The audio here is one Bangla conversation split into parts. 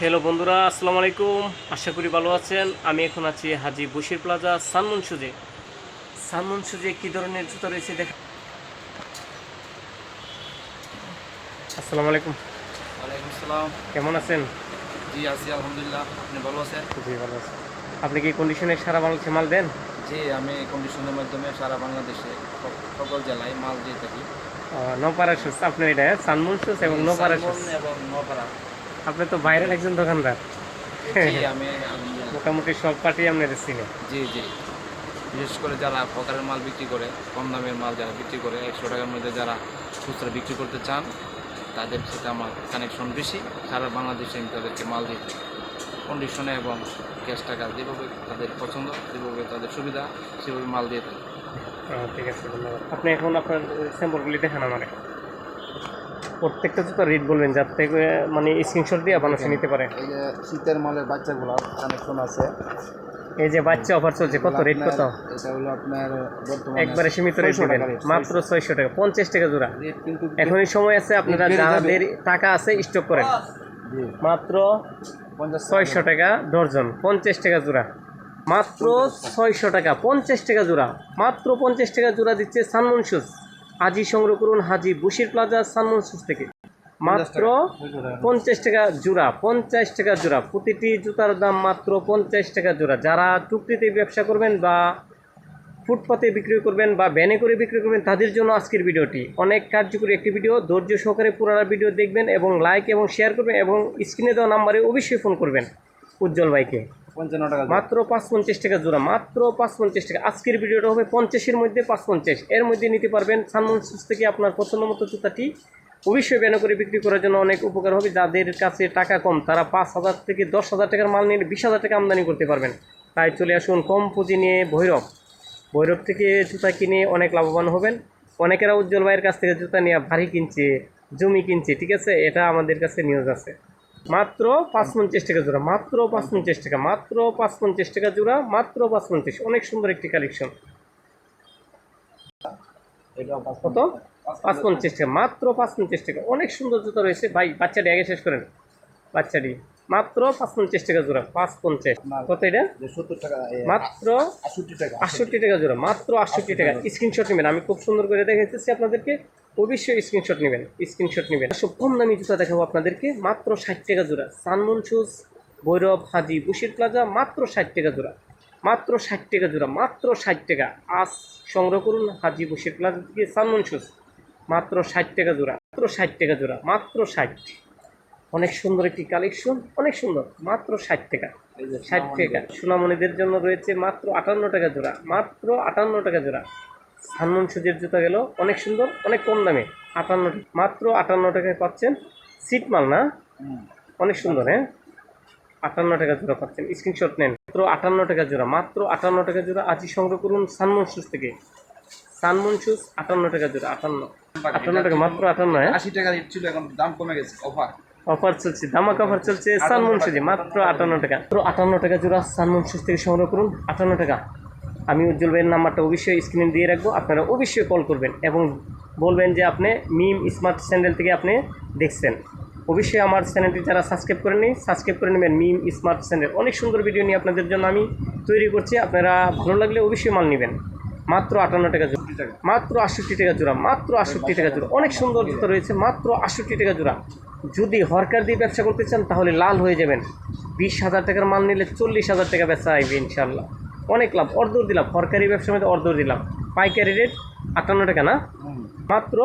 হ্যালো বন্ধুরা আসসালামু আলাইকুম। আশা করি ভালো আছেন। আমি এখন আছি হাজি বশির প্লাজা সানমন সুজে। সানমন সুজে কী ধরনের জুতা রয়েছে দেখ আসসালামু আলাইকুম। ওয়ালাইকুম আসসালাম। কেমন আছেন? জি আছি আলহামদুলিল্লাহ। আপনি ভালো আছেন? জি ভালো আছেন আপনি কি কন্ডিশনে সারা বাংলাদেশে মাল দেন? জি আমি কন্ডিশনের মাধ্যমে সারা বাংলাদেশে সকল জেলায় মাল দিয়ে থাকি। নপাড়া শুজ আপনার এটা সানমন শুজ এবং নপাড়া শুজ এবং নপাড়া আপনি তো বাইরের একজন দোকানদার। মোটামুটি সব পার্টি আপনাদের চিনে। জি জি। বিশেষ করে যারা প্রকারের মাল বিক্রি করে কম দামের মাল যারা বিক্রি করে একশো টাকার মধ্যে যারা খুচরা বিক্রি করতে চান তাদের সাথে আমার কানেকশন বেশি। সারা বাংলাদেশে আমি তাদেরকে মাল দিই। কন্ডিশনে এবং ক্যাশ টাকা যেভাবে তাদের পছন্দ যেভাবে তাদের সুবিধা সেভাবে মাল দিয়ে থাকি। ঠিক আছে ধন্যবাদ। আপনি এখন আপনার স্যাম্পলগুলি দেখান আমারে। প্রত্যেকটা জুতো রেট বলবেন যার থেকে মানে স্ক্রিনশট দিয়ে মানুষ নিতে পারে? এই যে শীতের মালের বাচ্চাগুলো কানেকশন আছে। এই যে বাচ্চা অফার চলছে কত রেট কত? এটা হলো আপনার বর্তমানে একবারে সীমিত রেট 600 দিবেন মাত্র ছয়শো টাকা পঞ্চাশ টাকা জোড়া। এখনই সময় আছে আপনারা যাদের টাকা আছে স্টক করেন। জি। মাত্র পঞ্চাশ ছয়শো টাকা ডর্জন পঞ্চাশ টাকা জোড়া। মাত্র ছয়শো টাকা পঞ্চাশ টাকা জোড়া। মাত্র পঞ্চাশ টাকা জোড়া দিচ্ছে সানমন শুজ আজই সংগ্রহ করুন Haji Bashir plaza Sunmoon shoes থেকে। মাত্র পঞ্চাশ টাকা। জোড়া পঞ্চাশ টাকা জোড়া। প্রতিটি জুতার দাম মাত্র পঞ্চাশ টাকা জোড়া। যারা টুকরিতে ব্যবসা করবেন বা ফুটপাতে বিক্রি করবেন বা ভ্যানে করে বিক্রি করবেন তাদের জন্য আজকের ভিডিওটি। অনেক কার্যকরী একটি ভিডিও। ধৈর্য সহকারে পুরানা ভিডিও দেখবেন এবং লাইক এবং শেয়ার করবেন এবং স্ক্রিনে দেওয়া নাম্বারে অবশ্যই ফোন করবেন উজ্জ্বল ভাইকে। পঞ্চান্ন টাকা মাত্র পাঁচ পঞ্চাশ টাকা জোড়া, মাত্র পাঁচ পঞ্চাশ টাকা। আজকের ভিডিওটা হবে পঞ্চাশের মধ্যে পাঁচ পঞ্চাশ এর মধ্যে নিতে পারবেন সানমন সুস থেকে আপনার পছন্দ মতো জুতাটি। অবশ্যই ব্যানো করে বিক্রি করার জন্য অনেক উপকার হবে। যাদের কাছে টাকা কম, তারা পাঁচ হাজার থেকে দশ হাজার টাকার মাল নিয়ে বিশ হাজার টাকা আমদানি করতে পারবেন। তাই চলে আসুন কম পুঁজি নিয়ে ভৈরব। ভৈরব থেকে জুতা কিনে অনেক লাভবান হবেন। অনেকেরা উজ্জ্বল ভাইয়ের কাছ থেকে জুতা নিয়ে ভারী কিনছে, জমি কিনছে, ঠিক আছে? এটা আমাদের কাছে নিউজ আছে। মাত্র পাঁচ পঞ্চাশ টাকা জোড়া মাত্র পাঁচ পঞ্চাশ টাকা মাত্র পাঁচ পঞ্চাশ টাকা জোড়া মাত্র পাঁচ পঞ্চাশ অনেক সুন্দর একটি কালেকশন। কত? পাঁচ পঞ্চাশ টাকা মাত্র পাঁচ পঞ্চাশ টাকা। অনেক সুন্দর জুতো রয়েছে। ভাই বাচ্চাটি আগে শেষ করেন। বাচ্চাটি মাত্র পাঁচ পঞ্চাশ টাকা জোড়া পাঁচ পঞ্চাশ কত এটা? সত্তর টাকা মাত্র আটষট্টি টাকা। আটষট্টি টাকা জোড়া মাত্র আটষট্টি টাকা। স্ক্রিনশট নেবেন। আমি খুব সুন্দর করে দেখাইতেছি আপনাদেরকে। অবশ্যই স্ক্রিনশট নেবেন স্ক্রিনশট নেবেন। সব কম দামি জুতা দেখাবো আপনাদেরকে, মাত্র ষাট টাকা জোড়া। Sunmoon shoes Bhairab, Haji Bashir plaza, মাত্র ষাট টাকা জোড়া। মাত্র ষাট টাকা জোড়া, মাত্র ষাট টাকা। আজ সংগ্রহ করুন হাজি বুশির প্লাজা থেকে সানমন শুজ মাত্র ষাট টাকা জোড়া, মাত্র ষাট টাকা জোড়া, মাত্র ষাট। অনেক সুন্দর একটি কালেকশন অনেক সুন্দর, মাত্র ষাট টাকা। ষাট টাকা। সোনামণিদের জন্য রয়েছে মাত্র আটান্ন টাকা জোড়া, মাত্র আটান্ন টাকা জোড়া। সানমন সুজের জুতা গেল। অনেক সুন্দর অনেক কম দামে। আটান্ন টাকা। মাত্র আটান্ন টাকায় পাচ্ছেন সিট মাল না? অনেক সুন্দর হ্যাঁ? আটান্ন টাকা জোড়া পাচ্ছেন। স্ক্রিনশট নেন। মাত্র আটান্ন টাকা জোড়া মাত্র আটান্ন টাকা জোড়া। আজই সংগ্রহ করুন সানমন শুজ থেকে। সানমন শুজ আটান্ন টাকা জোড়া আটান্ন। আটান্ন টাকা মাত্র আটান্ন হ্যাঁ? আশি টাকা ছিল এখন দাম কমে গেছে অফার। অফার চলছে ধামাক অফার চলছে সানমন সুজি মাত্র আটান্ন টাকা। মাত্র আটান্ন টাকা জোড়া সানমন সুজ থেকে সংগ্রহ করুন। আটান্ন টাকা। আমি উজ্জ্বল ভাইয়ের নাম্বারটা অবশ্যই স্ক্রিনে দিয়ে রাখব আপনারা অবশ্যই কল করবেন এবং বলবেন যে আপনি মিম স্মার্ট চ্যানেল থেকে আপনি দেখছেন। অবশ্যই আমার চ্যানেলটি যারা সাবস্ক্রাইব করেননি সাবস্ক্রাইব করে নেবেন মিম স্মার্ট চ্যানেল অনেক সুন্দর ভিডিও নিয়ে আপনাদের জন্য আমি তৈরি করছি আপনারা ভালো লাগলে অবশ্যই মাল নেবেন। মাত্র আটান্ন টাকা জোড়া। টাকা। মাত্র আটষট্টি টাকা জোড়া মাত্র আটষট্টি টাকা জোড়া। অনেক সুন্দর জুতো রয়েছে মাত্র আটষট্টি টাকা জোড়া। যদি হরকার দিয়ে ব্যবসা করতে চান তাহলে লাল হয়ে যাবেন। বিশ হাজার টাকার মাল নিলে চল্লিশ হাজার টাকা বেচা আইবে ইনশাল্লাহ। অনেক লাভ অর্ধর দিলাম হরকারি ব্যবসার মধ্যে অর্ধর দিলাম পাইকারি রেট আটান্ন টাকা না? মাত্র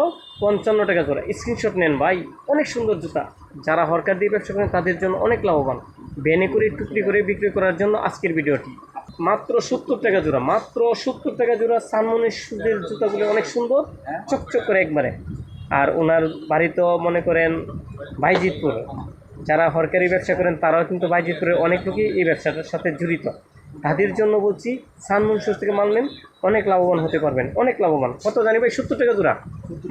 পঞ্চান্ন টাকা জোড়া। স্ক্রিনশট নেন ভাই অনেক সুন্দর জুতা। যারা হরকার দিয়ে ব্যবসা করেন তাদের জন্য অনেক লাভবান। বেনে করে টুকরি করে বিক্রি করার জন্য আজকের ভিডিওটি। মাত্র সত্তর টাকা জোড়া মাত্র সত্তর টাকা জোড়া সানমনের সুদের জুতাগুলো অনেক সুন্দর চকচক করে একবারে। আর ওনার বাড়ি তো মনে করেন ভাইজিৎপুর যারা হরকারি ব্যবসা করেন তারাও কিন্তু বাইজিৎপুরের অনেক লোকই এই ব্যবসাটার সাথে জড়িত। তাদের জন্য বলছি, সানমুন সুস থেকে মানলেন অনেক লাভবান হতে পারবেন, অনেক লাভবান। কত জানি ভাই, সত্তর টাকা জোড়া।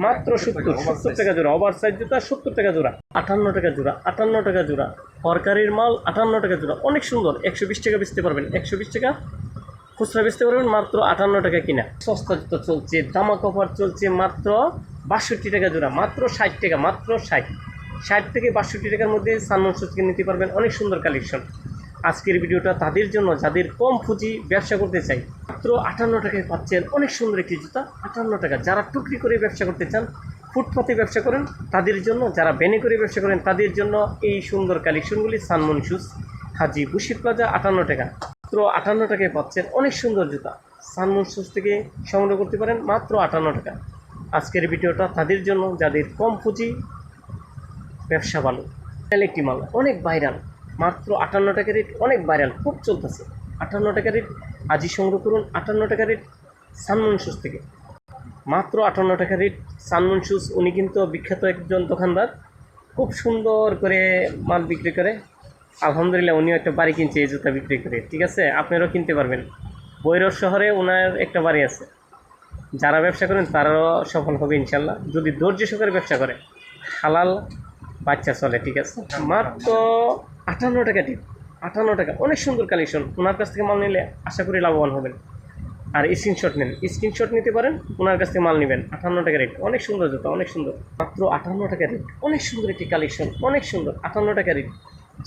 মাত্র সত্তর সত্তর টাকা জোড়া। ওভার সাইজ জুতা সত্তর টাকা জোড়া। আটান্ন টাকা জোড়া, আটান্ন টাকা জোড়া। সরকারির মাল আটান্ন টাকা জোড়া। অনেক সুন্দর। একশো বিশ টাকা বেচতে পারবেন। একশো বিশ টাকা খুচরা বেচতে পারবেন, মাত্র আটান্ন টাকা কিনা। সস্তা জুতো চলছে দামা কভার চলছে, মাত্র বাষট্টি টাকা জোড়া। মাত্র ষাট টাকা, মাত্র ষাট। ষাট থেকে বাষট্টি টাকার মধ্যে সানমন শুজ নিতে পারবেন। অনেক সুন্দর কালেকশন আজকের ভিডিওটা তাদের জন্য যাদের কম পুঁজি ব্যবসা করতে চাই, মাত্র আটান্ন টাকায় পাচ্ছেন অনেক সুন্দর একটি জুতা, আটান্ন টাকা। যারা টুকরি করে ব্যবসা করতে চান, ফুটপাতে ব্যবসা করেন, তাদের জন্য, যারা বেনে করে ব্যবসা করেন, তাদের জন্য এই সুন্দর কালেকশনগুলি সানমন শুজ হাজি বুশির প্লাজা, আটান্ন টাকা। মাত্র আটান্ন টাকায় পাচ্ছেন অনেক সুন্দর জুতা। সানমন শুজ থেকে সংগ্রহ করতে পারেন, মাত্র আটান্ন টাকা। আজকের ভিডিওটা তাদের জন্য যাদের কম পুঁজি, ব্যবসা ভালো। একটি মাল, অনেক ভাইরাল মাত্র আটান্ন টাকা রেট অনেক ভাইরাল খুব চলতেছে। আটান্ন টাকা রেট আজই সংগ্রহ করুন, আটান্ন টাকা রেট সানমন শুজ থেকে। মাত্র আটান্ন টাকা রেট সানমন শুজ উনি কিন্তু বিখ্যাত একজন দোকানদার। খুব সুন্দর করে মাল বিক্রি করে। আলহামদুলিল্লাহ, উনিও একটা বাড়ি কিনছে এই জুতা বিক্রি করে, ঠিক আছে? আপনারাও কিনতে পারবেন। বৈরব শহরে ওনার একটা বাড়ি আছে। যারা ব্যবসা করেন, তারাও সফল হবে ইনশাল্লাহ। যদি ধৈর্য সহকারে ব্যবসা করে, হালাল বাচ্চা চলে, ঠিক আছে? মাত্র আটান্ন টাকা টিপ আটান্ন টাকা অনেক সুন্দর কালেকশন ওনার কাছ থেকে মাল নিলে আশা করি লাভবান হবেন। আর স্ক্রিনশট নেন। স্ক্রিনশট নিতে পারেন ওনার কাছ থেকে মাল নেবেন। আটান্ন টাকা রেট অনেক সুন্দর জুতা, অনেক সুন্দর। মাত্র আটান্ন টাকা রেট অনেক সুন্দর একটি কালেকশন অনেক সুন্দর। আটান্ন টাকা রেট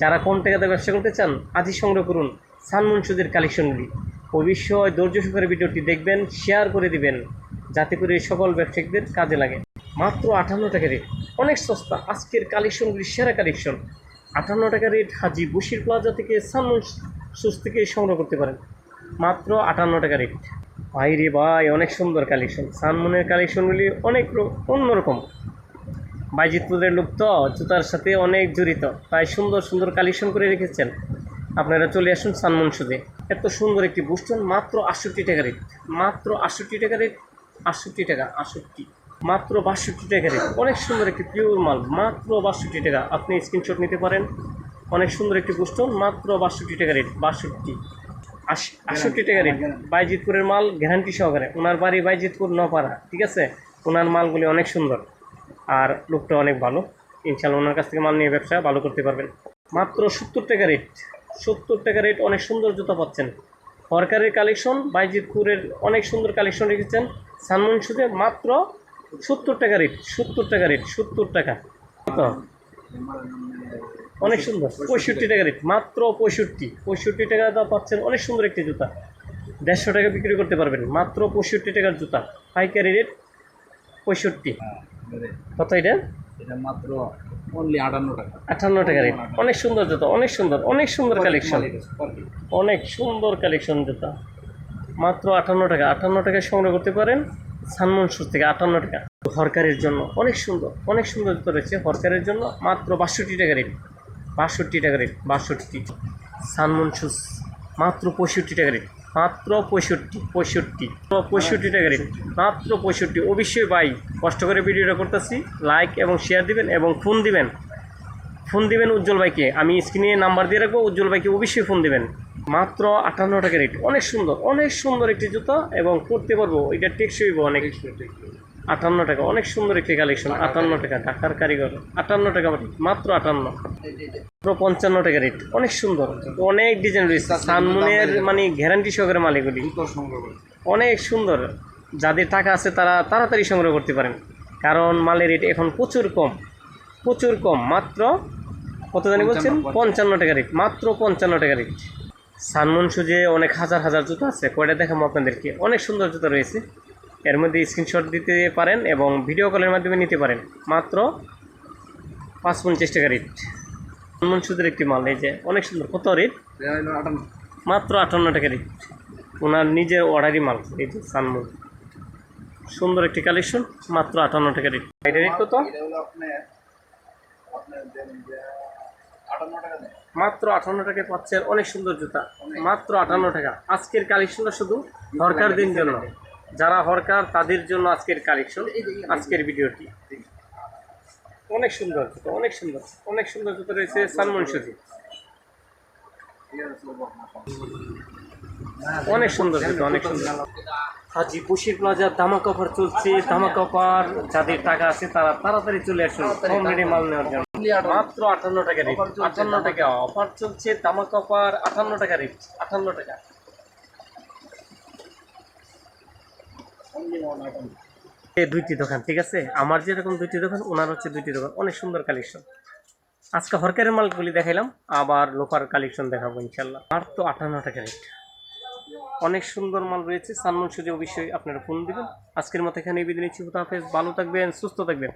যারা কম টাকাতে ব্যবসা করতে চান, আজই সংগ্রহ করুন সানমুন সুদের কালেকশনগুলি অবশ্যই ধৈর্য সহকারে ভিডিওটি দেখবেন শেয়ার করে দিবেন, যাতে করে সকল ব্যবসায়ীদের কাজে লাগে। মাত্র আটান্ন টাকা রেট অনেক সস্তা, আজকের কালেকশনগুলি সেরা কালেকশন আটান্ন টাকা রেট হাজি বশির প্লাজা থেকে সানমুন সুস থেকে সংগ্রহ করতে পারেন। মাত্র আটান্ন টাকা রেট। ভাই রে ভাই, অনেক সুন্দর কালেকশন সানমুনের কালেকশনগুলি অনেক অন্যরকম। বাইজিতপুরের লোক তো জুতার সাথে অনেক জড়িত। তাই সুন্দর সুন্দর কালেকশন করে রেখেছেন। আপনারা চলে আসুন সানমন সুদে। এত সুন্দর একটি বুস্টন মাত্র আটষট্টি টাকা রেট। মাত্র আটষট্টি টাকা রেট, আটষট্টি টাকা, আটষট্টি। মাত্র বাষট্টি টাকা রেট। অনেক সুন্দর একটি পিওর মাল। মাত্র বাষট্টি টাকা। আপনি স্ক্রিনশট নিতে পারেন। অনেক সুন্দর একটি বুস্টন মাত্র বাষট্টি টাকা রেট। বাষট্টি। আশ- আটষট্টি টাকা রেট। বাইজিতপুরের মাল গ্যারান্টি সহকারে। ওনার বাড়ি বাইজিতপুর নপাড়া, ঠিক আছে? ওনার মালগুলি অনেক সুন্দর। আর লোকটা অনেক ভালো। ইনশাল্লাহ ওনার কাছ থেকে মাল নিয়ে ব্যবসা ভালো করতে পারবেন। মাত্র সত্তর টাকা রেট। সত্তর টাকা রেট অনেক সুন্দর জুতা পাচ্ছেন। সরকারের কালেকশন বাইজিতপুরের অনেক সুন্দর কালেকশন রেখেছেন। সানমন সুদে মাত্র সত্তর টাকা রেট সত্তর টাকা রেট সত্তর টাকা। কত অনেক সুন্দর পঁয়ষট্টি টাকা রেট মাত্র পঁয়ষট্টি। পঁয়ষট্টি টাকা দা পাচ্ছেন অনেক সুন্দর একটি জুতা। দেড়শো টাকা বিক্রি করতে পারবেন মাত্র পঁয়ষট্টি টাকার জুতা। পাইকারি রেট পঁয়ষট্টি। কত এটা? এটা মাত্র অনলি আটান্ন টাকা। আটান্ন টাকা রেট অনেক সুন্দর জুতা অনেক সুন্দর অনেক সুন্দর কালেকশন অনেক সুন্দর কালেকশন জুতা। মাত্র আটান্ন টাকা আটান্ন টাকায় সংগ্রহ করতে পারেন। সানমন শুজ থেকে আটান্ন টাকা। হরকারের জন্য। অনেক সুন্দর অনেক সুন্দর জুতো রয়েছে হরকারের জন্য। মাত্র বাষট্টি টাকা রেট। বাষট্টি টাকা রেট, বাষট্টি। সানমন মাত্র পঁয়ষট্টি টাকা রেট। মাত্র পঁয়ষট্টি পঁয়ষট্টি। পঁয়ষট্টি টাকা রেট। মাত্র পঁয়ষট্টি। অবশ্যই ভাই, কষ্ট করে ভিডিওটা করতেছি। লাইক এবং শেয়ার দিবেন এবং ফোন দিবেন। ফোন দিবেন উজ্জ্বল ভাইকে। আমি স্ক্রিনে নাম্বার দিয়ে রাখব, উজ্জ্বল ভাইকে অবশ্যই ফোন দিবেন। মাত্র আটান্ন টাকা রেট অনেক সুন্দর অনেক সুন্দর একটি জুতা এবং পরতে পারব এটা টেকসই অনেক আটান্ন টাকা অনেক সুন্দর একটি কালেকশন আটান্ন টাকা। ঢাকার কারিগর আটান্ন টাকা মাত্র আটান্ন। মাত্র পঞ্চান্ন টাকা রেট অনেক সুন্দর অনেক ডিজাইন রয়েছে। সানমুনের মানে গ্যারান্টি সহকারে মালিকগুলি। অনেক সুন্দর যাদের টাকা আছে তারা তাড়াতাড়ি সংগ্রহ করতে পারেন। কারণ মালের রেট এখন প্রচুর কম প্রচুর কম মাত্র কত জানি বলছেন? পঞ্চান্ন টাকা রেট মাত্র পঞ্চান্ন টাকা রেট। সানমুন সুজে অনেক হাজার হাজার জুতো আছে, কয়টা দেখাবো আপনাদেরকে অনেক সুন্দর জুতো রয়েছে। এর মধ্যে স্ক্রিনশট দিতে পারেন এবং ভিডিও কলের মাধ্যমে নিতে পারেন। মাত্র পাঁচ পঞ্চাশ টাকা রেট সানমুন সুজের একটি মাল, এই যে অনেক সুন্দর। কত রেট মাত্র আটান্ন টাকা রেট ওনার নিজের অর্ডারই মাল, এই যে সানমুন। সুন্দর একটি কালেকশন মাত্র আটান্ন টাকা রেট এটা রেট কত? মাত্র আটান্ন টাকায় পাচ্ছেন অনেক সুন্দর জুতা। মাত্র আটান্ন টাকা। আজকের কালেকশনটা শুধু হরকার দিন জন্য। যারা হরকার, তাদের জন্য আজকের কালেকশন আজকের ভিডিওটি। অনেক সুন্দর জুতো, অনেক সুন্দর অনেক সুন্দর জুতো রয়েছে সালমন সুজি। অনেক সুন্দর জুতো, অনেক সুন্দর। হাজি বশির প্লাজার ধামাক অফার চলছে। ধামাক অফার, যাদের টাকা আছে তারা তাড়াতাড়ি চলে আসুন। কম মাল নেওয়ার জন্য। মাত্র আটান্ন টাকা রেট আটান্ন টাকা অফার চলছে ধামাক অফার আটান্ন টাকা রেট আটান্ন টাকা। দুইটি দোকান ঠিক আছে? আমার যেরকম দুইটি দোকান ওনার হচ্ছে দুইটি দোকান। অনেক সুন্দর কালেকশন আজকে হরকারের মালগুলি দেখাইলাম আবার লোফার কালেকশন দেখাবো ইনশাল্লাহ আর তো আটান্ন টাকা রেট অনেক সুন্দর মাল রয়েছে। সানমন সুজে অবশ্যই আপনারা ফোন দিবেন। আজকের মতো এখানে বিদায় নিচ্ছি। হুদাহাফেজ ভালো থাকবেন সুস্থ থাকবেন।